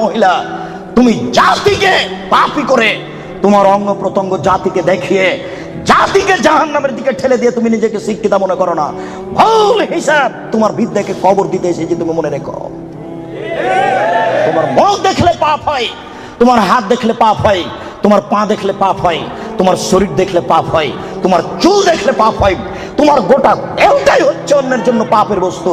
মহিলা, তুমি জাতিকে পাপি করে তোমার অঙ্গ প্রত্যঙ্গ জাতিকে দেখিয়ে জাতিকে জাহান নামের দিকে ঠেলে দিয়ে তুমি নিজেকে শিক্ষিতা মনে করো না। ভুল হিসাব তোমার বিদ্যাকে কবর দিতে এসেছি, তুমি মনে রেখো। তোমার মুখ দেখলে পাপ হয়, তোমার হাত দেখলে পাপ হয়, তোমার পা দেখলে পাপ হয়, তোমার শরীর দেখলে পাপ হয়, তোমার চুল দেখলে পাপ হয়, তোমার গোটা দেহটাই হচ্ছে অন্যের জন্য পাপের বস্তু।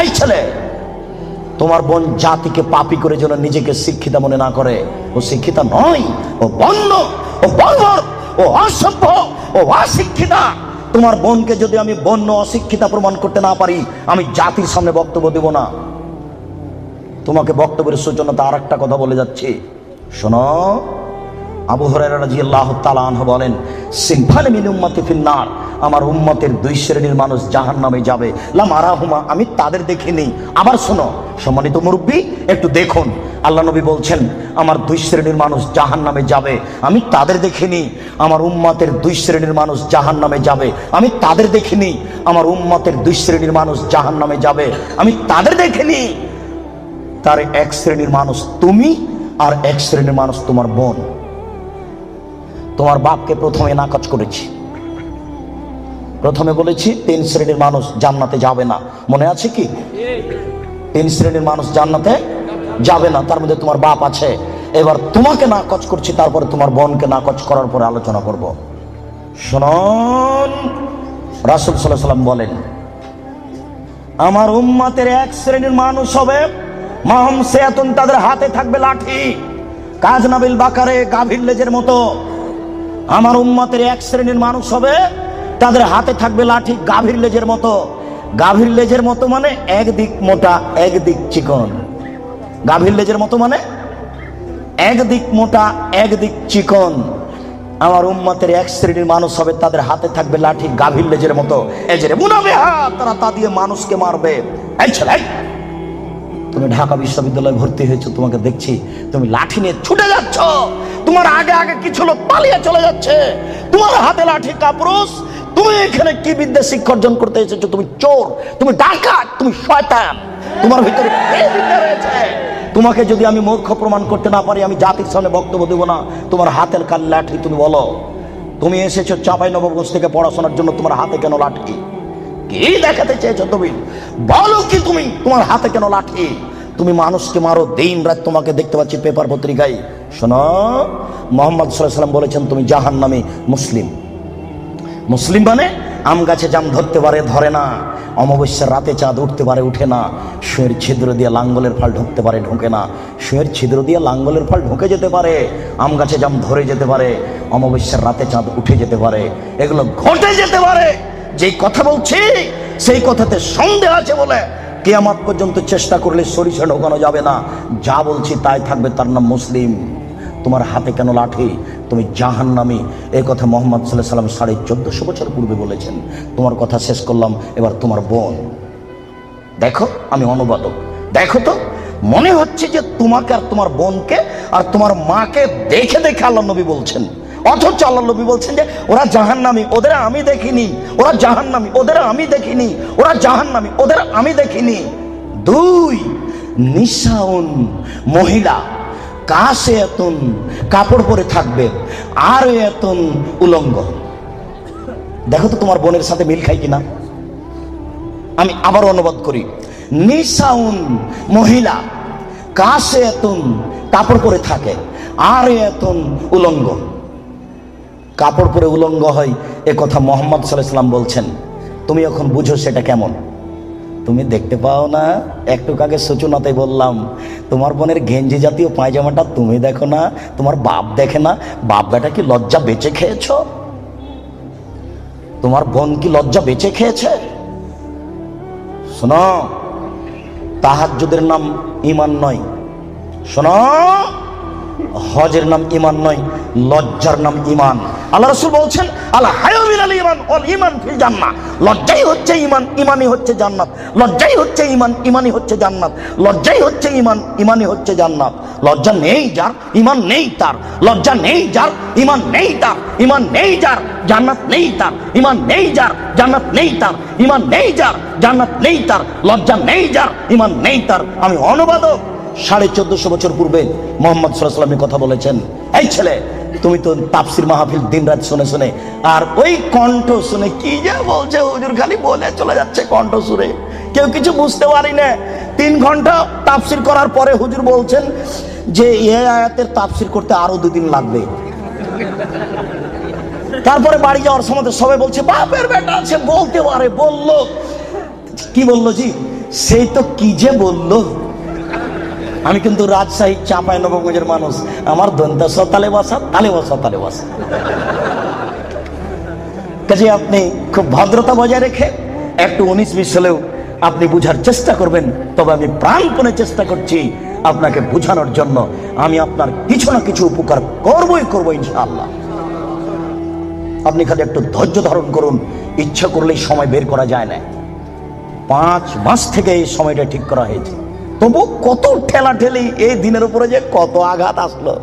এই ছেলে, তোমার বোন জাতিকে পাপি করে যেন নিজেকে শিক্ষিতা মনে না করে। ও শিক্ষিতা নয়, ও বন্য, ও বর্বর, ও অসভ্য, ও অশিক্ষিতা। তোমার বোনকে যদি আমি বন্য, অশিক্ষিতা প্রমাণ করতে না পারি, আমি জাতির সামনে বক্তব্য দেব না। তোমাকে বক্তব্যের সূচনাতে আর একটা কথা বলে যাচ্ছি। শোনো, আবু হরাইরা রাদিয়াল্লাহু তাআলা আনহু বলেন সিনফানে মিন উম্মতি ফিন্নার আমার উম্মতের দুই শ্রেণির মানুষ জাহান্নামে যাবে। লা মারাহুমা আমি তাদের দেখিনি। আবার শোনো, সম্মানিত মুরব্বী, একটু দেখুন। আল্লাহ নবী বলছেন, আমার দুই শ্রেণির মানুষ জাহান্নামে যাবে। আমি তাদের দেখিনি। আমার উম্মতের দুই শ্রেণির মানুষ জাহান্নামে যাবে। আমি তাদের দেখিনি। আমার উম্মতের দুই শ্রেণির মানুষ জাহান্নামে যাবে। আমি তাদের দেখিনি। তার এক শ্রেণির মানুষ তুমি আর এক শ্রেণির মানুষ তোমার বোন। তোমার বাপকে প্রথমে নাকচ করেছি। প্রথমে বলেছি, তিন শ্রেণির মানুষ জান্নাতে যাবে না। মনে আছে কি? তিন শ্রেণির মানুষ জান্নাতে যাবে না, তার মধ্যে তোমার বাপ আছে। এবার তোমাকে নাকচ করছি, তারপরে তোমার বোনকে নাকচ করার পরে আলোচনা করব। শুনুন, রাসুল সাল্লাহ সাল্লাম বলেন, আমার উম্মাতের এক শ্রেণির মানুষ হবে মাহম সেয়াতুন, তাদের হাতে থাকবে লাঠি। কাজ নাবিল বাকারে গাভীর লেজের মতো। আমার উম্মাতের এক শ্রেণির মানুষ হবে তাদের হাতে থাকবে লাঠি গাভীর লেজের মতো। গাভীর লেজের মতো মানে একদিক মোটা, একদিক চিকন। গাভীর লেজের মতো মানে একদিক মোটা, একদিক চিকন। আমার উম্মতের এক শ্রেণির মানুষ হবে, তাদের হাতে থাকবে লাঠি গাভীর লেজের মতো। এই যে রে মুনাবে হাত, তারা তা দিয়ে মানুষকে মারবে। তুমি ঢাকা বিশ্ববিদ্যালয়ে ভর্তি হয়েছো, তোমাকে দেখছি, তুমি লাঠি নিয়ে ছুটে যাচ্ছ। তোমার আগে আগে কিছু লোক পালিয়ে চলে যাচ্ছে। তোমার হাতে লাঠি কাপুরুষ তুমি এখানে কি বিদ্যা শিক্ষা অর্জন করতে এসেছ? তুমি চোর, তুমি ডাকাত, তুমি শয়তান। তোমার ভিতরে তোমাকে যদি আমি মূর্খ প্রমাণ করতে না পারি, আমি জাতির সামনে বক্তব্য দেবো না। তোমার হাতের কাল লাঠি, তুমি বলো, তুমি এসেছ চাপাই নবগঞ্জ থেকে পড়াশোনার জন্য, তোমার হাতে কেন লাঠি? কি দেখাতে চেয়েছো তুমি? বলো কি তুমি, তোমার হাতে কেন লাঠি? তুমি মানুষকে মারো, দিন রাত তোমাকে দেখতে পাচ্ছি পেপার পত্রিকায়। শোনো, মোহাম্মদ সাল্লাম বলেছেন, তুমি জাহান নামে মুসলিম। মুসলিম মানে আম গাছে জাম ধরতে পারে, ধরে না। অমাবস্যার রাতে চাঁদ উঠতে পারে, উঠে না। শুয়ের ছিদ্র দিয়ে লাঙ্গলের ফাল ঢুকতে পারে, ঢোকে না। শুয়ের ছিদ্র দিয়ে লাঙ্গলের ফাল ঢুকে যেতে পারে। আম গাছে জাম ধরে যেতে পারে। অমাবস্যার রাতে চাঁদ উঠে যেতে পারে। এগুলো ঘটে যেতে পারে। যেই কথা বলছি, সেই কথাতে সন্দেহ আছে বলে কেয়ামাত পর্যন্ত চেষ্টা করলে সরিষা ঢোকানো যাবে না। যা বলছি তাই থাকবে, তার নাম মুসলিম। তোমার হাতে কেন লাঠি? তুমি জাহান নামি এই কথা মোহাম্মদ সাল্লাহ সাল্লাম সাড়ে চোদ্দশো বছর পূর্বে বলেছেন। তোমার কথা শেষ করলাম, এবার তোমার বোন। দেখো, আমি অনুবাদক। দেখো তো, মনে হচ্ছে যে তোমাকে আর তোমার বোনকে আর তোমার মাকে দেখে দেখে আল্লাহ নবী বলছেন। অথচ আল্লাহ নবী বলছেন যে, ওরা জাহান্নামি, ওদের আমি দেখিনি। ওরা জাহান্নামি, ওদের আমি দেখিনি। ওরা জাহান্নামি, ওদের আমি দেখিনি। দুই, নিশাউন মহিলা কাশে এতন, কাপড় পরে থাকবে, আর এতন উলঙ্গ। দেখো তো তোমার বোনের সাথে মিল খাই কিনা। আমি আবার অনুবাদ করি নিশাউন মহিলা কাশে এতন, কাপড় পরে থাকে, আর এতন উলঙ্গ। কাপড় পরে উলঙ্গ হয়, এ কথা মোহাম্মদ সাল্লাম বলছেন, তুমি এখন বুঝো সেটা কেমন? তুমি দেখতে পাও না? একটু আগে সূচনাতে বললাম, তোমার বোনের গেঞ্জি জাতীয় পায়জামাটা তুমি দেখো না, তোমার বাপ দেখে না, বাপ বেটা কি লজ্জা বেঁচে খেয়েছ? তোমার বোন কি লজ্জা বেঁচে খেয়েছে? শোনো, তাহাজ্জুদের নাম ইমান নয়। শোনো হজের নাম ইমান নয়, লজ্জার নাম ইমান আল্লাহ রসুল বলছেন আল্লাহ ইমান অল ইমান ফিল লজ্জাই হচ্ছে ইমান ইমানই হচ্ছে জান্নাত। লজ্জাই হচ্ছে ইমান ইমানই হচ্ছে জান্নাত। লজ্জাই হচ্ছে ইমান ইমানই হচ্ছে জান্নাত। লজ্জা নেই যার ইমান নেই তার। লজ্জা নেই যার ইমান নেই তার। ইমান নেই যার, জান্নাত নেই তার। ইমান নেই যার, জান্নাত নেই তার। ইমান নেই যার, জান্নাত নেই তার। লজ্জা নেই যার ইমান নেই তার। আমি অনুবাদক। সাড়ে চোদ্দশো বছর পূর্বে মোহাম্মদ সাল্লামের কথা বলেছেন, এই ছেলে, তুমি তো তাপসির মাহফিল দিন রাত শুনে শুনে, আর ওই কণ্ঠ শুনে কি যে বলছে হুজুর খালি বলে চলে যাচ্ছে কণ্ঠ সুরে। কেউ কিছু বুঝতে পারি না তিন ঘণ্টা তাপসির করার পরে হুজুর বলছেন যে, এ আয়াতের তাপসির করতে আরও দুদিন লাগবে। তারপরে বাড়ি যাওয়ার সময় সবাই বলছে, বাপের বেটা আছে, বলতে পারে, বলল। কি বলল জি? সেই তো কি যে বলল? আমি কিন্তু রাজশাহী চাঁপাই নবগঞ্জের মানুষ। আমার দন্তাস তালে বসা তালে বসা তালে বসা কাজে আপনি খুব ভদ্রতা বজায় রেখে একটু উনিশ বিশ হলেও আপনি বুঝার চেষ্টা করবেন, তবে আমি প্রাণপণে চেষ্টা করছি আপনাকে বোঝানোর জন্য। আমি আপনার কিছু না কিছু উপকার করবই করব ইনশাআল্লাহ। আপনি খালি একটু ধৈর্য ধারণ করুন, ইচ্ছা করলেই সময় বের করা যায় না। পাঁচ মাস থেকে এই সময়টা ঠিক করা হয়েছে। তবু কত ঠেলা ঠেলি এই দিনের উপরে যে কত আঘাত আসলো।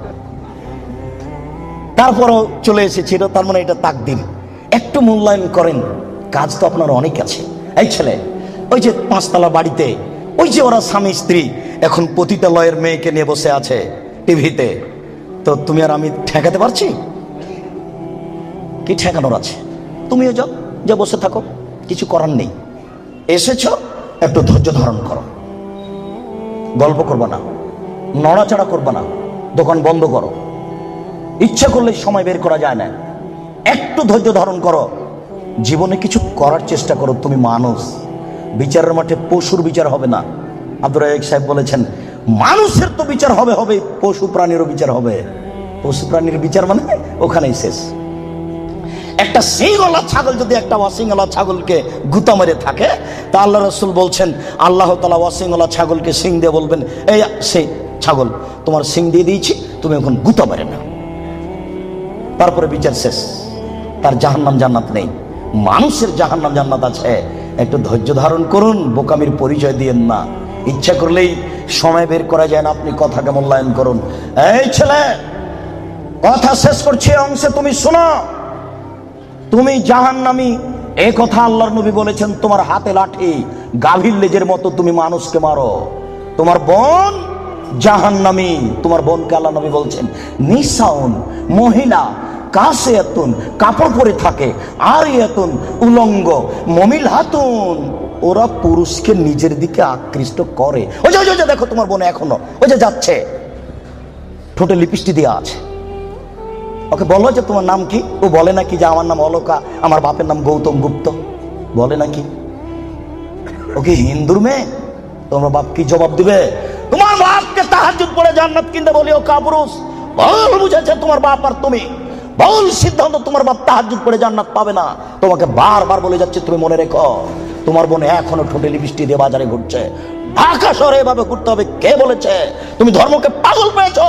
তারপরও চলে এসেছিল, তার মানে এটা তাকদিন একটু মূল্যায়ন করেন, কাজ তো আপনার অনেক আছে। এই ছেলে, ওই যে পাঁচতলা বাড়িতে, ওই যে ওরা স্বামী স্ত্রী, এখন পতিতালয়ের মেয়েকে নিয়ে বসে আছে টিভিতে। তো তুমি আর আমি ঠেকাতে পারছি? কি ঠেকানোর আছে? তুমিও যাও, যে বসে থাকো, কিছু করার নেই। এসেছ, একটু ধৈর্য ধারণ করো। গল্প করবা না, নড়াচড়া করবা না, দোকান বন্ধ করো। ইচ্ছা করলে সময় বের করা যায় না। একটু ধৈর্য ধারণ করো। জীবনে কিছু করার চেষ্টা করো, তুমি মানুষ। বিচারের মাঠে পশুর বিচার হবে না। আব্দুর সাহেব বলেছেন, মানুষের তো বিচার হবে হবে, পশু প্রাণীরও বিচার হবে। পশু প্রাণীর বিচার মানে ওখানেই শেষ। একটা সিংওয়ালা ছাগল যদি একটা অসিংওয়ালা ছাগলকে গুতা মেরে থাকে, তা আল্লাহ রসুল বলছেন, আল্লাহ তালা অসিংওয়ালা ছাগলকে সিং দিয়ে বলবেন, এই সেই ছাগল, তোমার সিং দিয়ে দিয়েছি, তুমি এখন গুতা মেরে না তারপরে বিচার শেষ। তার জাহান্নাম জান্নাত নেই। মানুষের জাহান্নাম জান্নাত আছে। একটু ধৈর্য ধারণ করুন, বোকামির পরিচয় দিয়েন না। ইচ্ছা করলেই সময় বের করা যায় না, আপনি কথাকে মূল্যায়ন করুন। এই ছেলে, কথা শেষ করছি, অংশে তুমি শোনো। তুমি জাহান্নামি। এ কথা আল্লাহর নবী বলেছেন তোমার হাতে লাঠি গাভীর লেজের মতো তুমি মানুষকে মারো। তোমার বোন জাহান্নামি তোমার বোনকে আল্লাহ নবী বলছেন নিসাউন মহিলা কাছে এতুন কাপড় পরে থাকে আর এতুন উলঙ্গ মমিল হাতুন। ওরা পুরুষকে নিজের দিকে আকৃষ্ট করে। ওই যে ওই যে, দেখো তোমার বোন এখনও ওই যে যাচ্ছে। ঠোঁটে লিপিস্টি দেওয়া আছে। ওকে বলো যে তোমার নাম কি? ও বলে নাকি যে আমার নাম অলোকা, আমার বাপের নাম গৌতম গুপ্ত। বলে নাকি? ওকে হিন্দুর মেয়ে? তোমার বাপ কি জবাব দিবে? তোমার বাপকে তাহাজুদ পড়ে জান্নাত কিনতে বলি, ও কাপুরুষ। ভুল বুঝেছে তোমার বাপ আর তুমি। ভুল সিদ্ধান্ত তোমার বাপ তাহাজুদ পড়ে জান্নাত পাবে না। তোমাকে বারবার বলে যাচ্ছে, তুমি মনে রেখো। তোমার বোন এখনও ঠোঁটে লিপস্টিক দিয়ে বাজারে ঘুরছে। ঢাকা শহরে এভাবে ঘুরতে হবে, কে বলেছে? তুমি ধর্মকে পাগল পেয়েছ।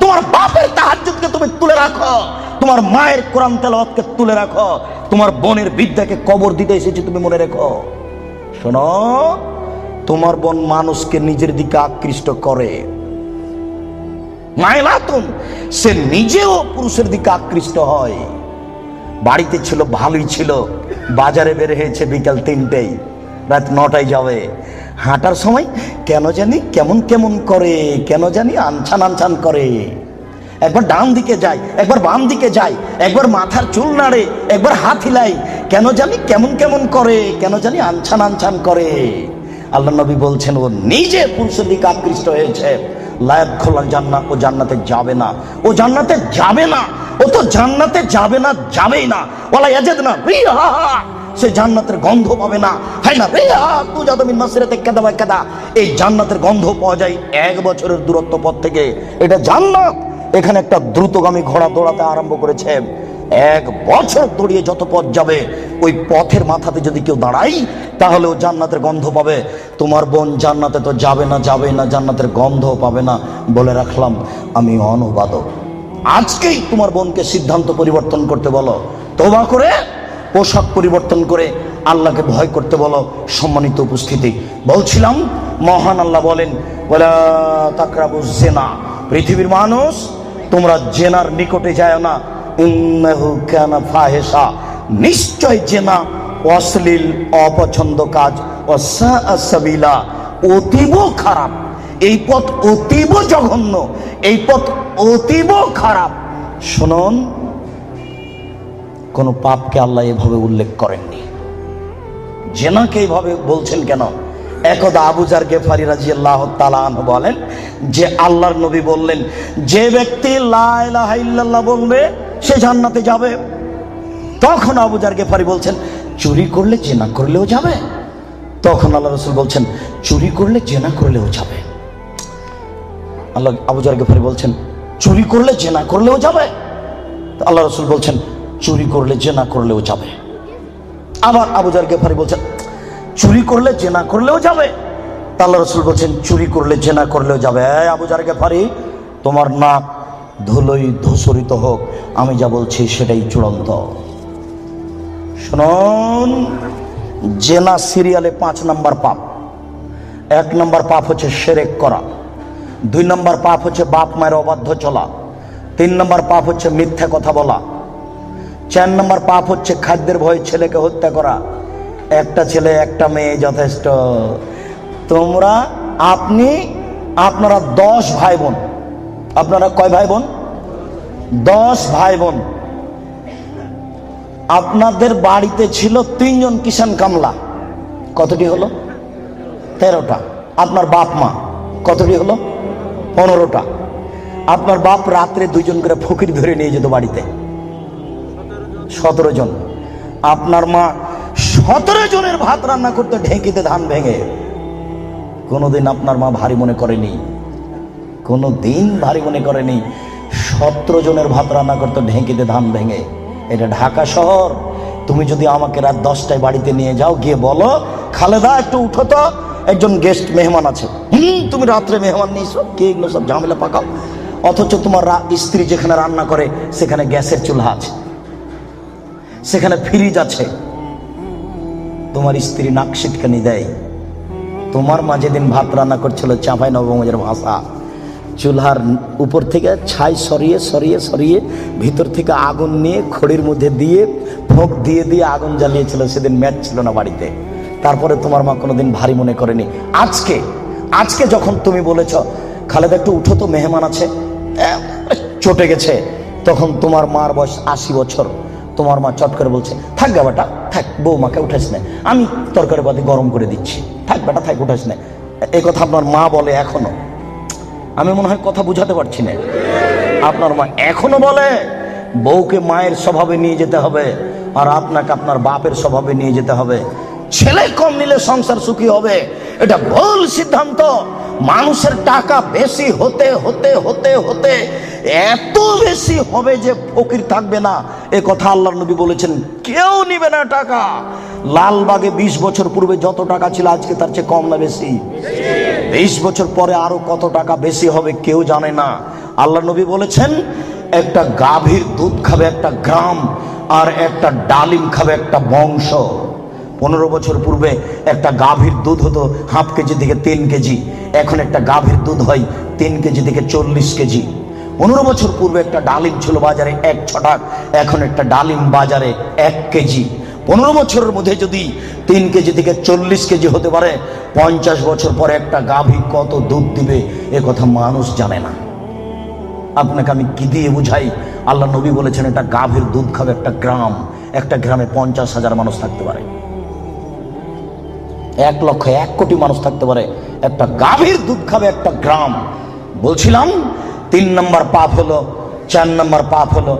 তোমার বাপের তাহাজ্জুদকে তুমি তুলে রাখো। তোমার মায়ের কোরআন তেলাওয়াতকে তুলে রাখো। তোমার বোনের বিদ্যাকে কবর দিতে এসেছে তুমি মনে রেখো। শোনো, তোমার বোন মানুষকে নিজের দিকে আকৃষ্ট করে। মাইলাতুন সে নিজেও পুরুষের দিকে আকৃষ্ট হয়। বাড়িতে ছিল, ভালোই ছিল। বাজারে বের হয়েছে বিকাল তিনটেই, রাত নটায় যাবে। হাঁটার সময় কেন জানি কেমন কেমন করে, কেন জানি আনছান আনছান করে। একবার ডান দিকে যায় একবার বাম দিকে যায় একবার মাথার চুল নাড়ে, একবার হাত হিলাই, কেন জানি কেমন কেমন করে, কেন জানি আনছান আনছান করে। আল্লাহ নবী বলছেন, ও নিজে পুরুষের দিকে আকৃষ্ট হয়েছে। লায়াত খোলার জান্নাত, ও জান্নাতে যাবে না। ও জান্নাতে যাবে না। ও তো জান্নাতে যাবে না, যাবেই না। ওলা ইয়াজেদ না সে জান্নাতের গন্ধ পাবে না। হয় না কাদা এই জান্নাতের গন্ধ পাওয়া যায় এক বছরের দূরত্ব পথ থেকে। এটা জান্নাত। এখানে একটা দ্রুতগামী ঘোড়া দৌড়াতে আরম্ভ করেছে। এক বছর দড়িয়ে যত পথ যাবে, ওই পথের মাথাতে যদি কেউ দাঁড়াই তাহলে ও জান্নাতের গন্ধ পাবে। তোমার বোন জান্নাতে তো যাবে না যাবে না, জান্নাতের গন্ধ পাবে না। বলে রাখলাম, আমি অনুবাদক। আজকেই তোমার বোনকে সিদ্ধান্ত পরিবর্তন করতে বলো। তোবা করে, পোশাক পরিবর্তন করে আল্লাহকে ভয় করতে বলো। সম্মানিত উপস্থিতি। বলছিলাম, মহান আল্লাহ বলেন, ওয়ালা তাকরাবু জেনা। পৃথিবীর মানুষ, তোমরা জেনার নিকটে যায় না। ফাহেসা নিশ্চয় জেনা অশ্লীল, অপছন্দ কাজ অসাবিলা অতীব খারাপ। এই পথ অতীব জঘন্য, এই পথ অতীব খারাপ। শুনুন, কোন পাপকে আল্লাহ এভাবে উল্লেখ করেননি। জেনাকে এইভাবে বলছেন কেন? একদা আবুজার গেফারি রাজি আল্লাহ বলেন যে, আল্লাহর নবী বললেন, যে ব্যক্তি লা ইলাহা ইল্লাল্লাহ বলবে সে জান্নাতে যাবে। তখন আবুজার গেফারি বলছেন, চুরি করলে জেনা করলেও যাবে। তখন আল্লাহ রসুল বলছেন, চুরি করলে জেনা করলেও যাবে। আল্লাহ আবুজার গেফারি বলছেন, চুরি করলে জেনা করলেও যাবে। আল্লাহ রসুল বলছেন, চুরি করলে জেনা করলেও যাবে। আবার আবুজার গেফারি বলছেন, চুরি করলে জেনা করলেও যাবে। আল্লাহ রসুল বলছেন, চুরি করলে জেনা করলেও যাবে। আবুজার গেফারি, তোমার নাক ধুলোই ধূসরিত হোক, আমি যা বলছি সেটাই চূড়ান্ত। শুনুন, জেনা সিরিয়ালে পাঁচ নাম্বার পাপ। এক নাম্বার পাপ হচ্ছে সেরেক করা। দুই নাম্বার পাপ হচ্ছে বাপ মায়ের অবাধ্য চলা। তিন নাম্বার পাপ হচ্ছে মিথ্যা কথা বলা। চার নম্বর পাপ হচ্ছে খাদ্যের ভয়ে ছেলেকে হত্যা করা। একটা ছেলে, একটা মেয়ে যথেষ্ট। তোমরা, আপনি, আপনারা দশ ভাই বোন। আপনারা কয় ভাই বোন? দশ ভাই বোন। আপনাদের বাড়িতে ছিল তিনজন কিষান কামলা। কতটি হলো? তেরোটা। আপনার বাপ মা। কতটি হলো? পনেরোটা। আপনার বাপ রাত্রে দুইজন করে ফকির ধরে নিয়ে যেত বাড়িতে। সতেরো জন। আপনার মা সতেরো জনের ভাত রান্না করতে, ঢেঁকিতে ধান ভেঙে। কোনোদিন আপনার মা ভারী মনে করেনি। কোনো দিন ভারী মনে করেনি। সতেরো জনের ভাত রান্না করতে ঢেঁকিতে ধান ভেঙে। এটা ঢাকা শহর। তুমি যদি আমাকে রাত দশটায় বাড়িতে নিয়ে যাও, গিয়ে বলো, খালেদা, একটু উঠো তো। একজন গেস্ট মেহমান আছে। হুম, তুমি রাত্রে মেহমান নিয়েছো? কে এগুলো সব ঝামেলা পাকাও? অথচ তোমার স্ত্রী যেখানে রান্না করে, সেখানে গ্যাসের চুলহা আছে। সেখানে ফ্রিজ আছে। তোমার স্ত্রী নাক সিটকানি দেয়। তোমার মা যেদিন ভাত রান্না করছিল, চাঁপাই নবমজের ভাষা। চুলহার উপর থেকে ছাই সরিয়ে সরিয়ে সরিয়ে ভিতর থেকে আগুন নিয়ে খড়ির মধ্যে দিয়ে ফোঁক দিয়ে দিয়ে আগুন জ্বালিয়েছিল। সেদিন ম্যাচ ছিল না বাড়িতে। তারপরে তোমার মা কোনোদিন ভারী মনে করেনি। আজকে আজকে যখন তুমি বলেছ, খালেদা, একটু উঠো তো, মেহমান আছে। চটে গেছে। তখন তোমার মার বয়স আশি বছর। তোমার মা চট করে বলছে, থাক বেটা, থাক, বৌমাকে উঠাস না। আমি তরকারি পাতি গরম করে দিচ্ছি। থাক বেটা, থাক, উঠাস না। এই কথা আপনার মা বলে এখনও। আমি মনে হয় কথা বুঝাতে পারছি না। আপনার মা এখনও বলে, বউকে মায়ের স্বভাবে নিয়ে যেতে হবে আর আপনাকে আপনার বাপের স্বভাবে নিয়ে যেতে হবে। ছেলে কম নিলে সংসার সুখী হবে। এটা ভুল সিদ্ধান্ত। মানুষের টাকা বেশি হতে হতে হতে হতে এত বেশি হবে যে ফকির থাকবে না। এ কথা আল্লাহ নবী বলেছেন, কেউ নিবে না টাকা। লালবাগে বিশ বছর পূর্বে যত টাকা ছিল, আজকে তার চেয়ে কম না বেশি। বিশ বছর পরে আরও কত টাকা বেশি হবে কেউ জানে না। আল্লাহ নবী বলেছেন, একটা গাভীর দুধ খাবে একটা গ্রাম, আর একটা ডালিম খাবে একটা বংশ। পনেরো বছর পূর্বে একটা গাভীর দুধ হতো হাফ কেজি থেকে তিন কেজি, এখন একটা গাভীর দুধ হয় তিন কেজি থেকে চল্লিশ কেজি। পনেরো বছর পূর্বে একটা ডালিম ছিল বাজারে এক ছটাক, এখন একটা ডালিম বাজারে এক কেজি। পনেরো বছরের মধ্যে যদি তিন কেজি থেকে চল্লিশ কেজি হতে পারে, পঞ্চাশ বছর পরে একটা গাভী কত দুধ দিবে, এ কথা মানুষ জানে না। আপনাকে আমি কি দিয়ে বুঝাই? আল্লাহ নবী বলেছেন এটা গাভীর দুধ খাবে একটা গ্রাম, একটা গ্রামে পঞ্চাশ হাজার মানুষ থাকতে পারে। এক লক্ষ এক কোটি মানুষ থাকতে পারে, একটা গাভীর দুধ খাবে একটা গ্রাম। বলছিলাম, তিন নম্বর পাপ হলো, চার নম্বর পাপ হলো,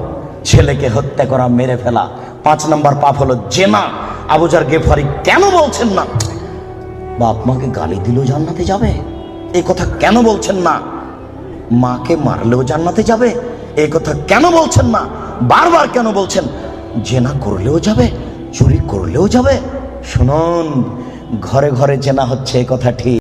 ছেলেকে হত্যা করা, মেরে ফেলা। পাঁচ নম্বর পাপ হলো জেনা। আবুজার গেফারি কেন বলছেন না? বাপ মাকে গালি দিলেও জান্নাতে যাবে। এই কথা কেন বলছেন না? মাকে মারলেও জান্নাতে যাবে। এই কথা কেন বলছেন না? বারবার কেন বলছেন? জেনা করলেও যাবে, চুরি করলেও যাবে। শুনুন, ঘরে ঘরে জেনা হচ্ছে এ কথা ঠিক।